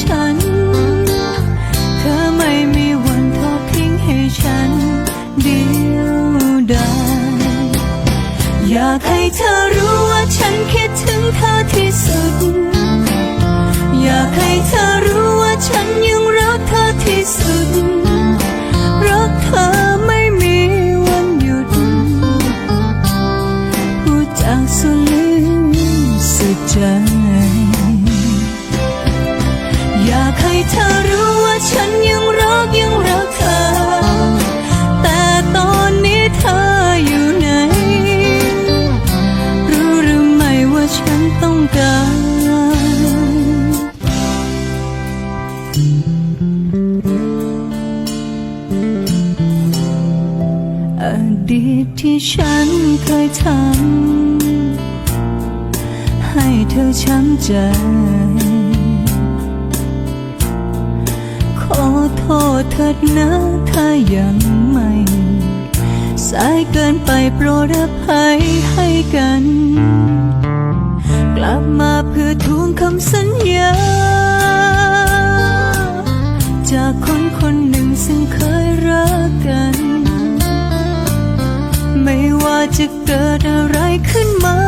ฉัน เธอไม่มีวันทอดทิ้งให้ฉัน เดียวดายอยากให้เธอรู้ว่าฉันคิดถึงเธอที่สุด อยากให้เธอรู้ว่าฉันยังรักเธอที่สุด รักเธอไม่มีวันหยุด พูดจากสุดลึกสุดใจ เธอรู้ว่าฉันยังรักยังรักเธอ แต่ตอนนี้เธออยู่ไหน รู้หรือไม่ว่าฉันต้องการอดีตที่ฉันเคยทำให้เธอช้ำใจ อโทษเถิดนะถ้ายังไม่ สายเกินไปโปรดอภัยให้กัน กลับมาเพื่อทวงคำสัญญา จากคนคนหนึ่งซึ่งเคยรักกัน ไม่ว่าจะเกิดอะไรขึ้นมา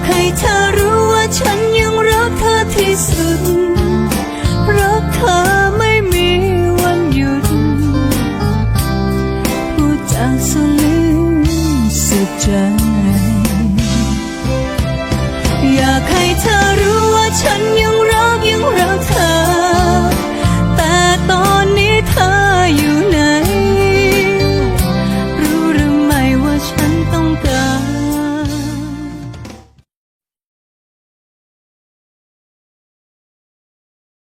ากให้เธอรู้ว่าฉันยังรักเธอที่สุด รักเธอไม่มีวันหยุด พูดจากสลึงสุดใจ อยากให้เธอรู้ว่าฉันยังรัก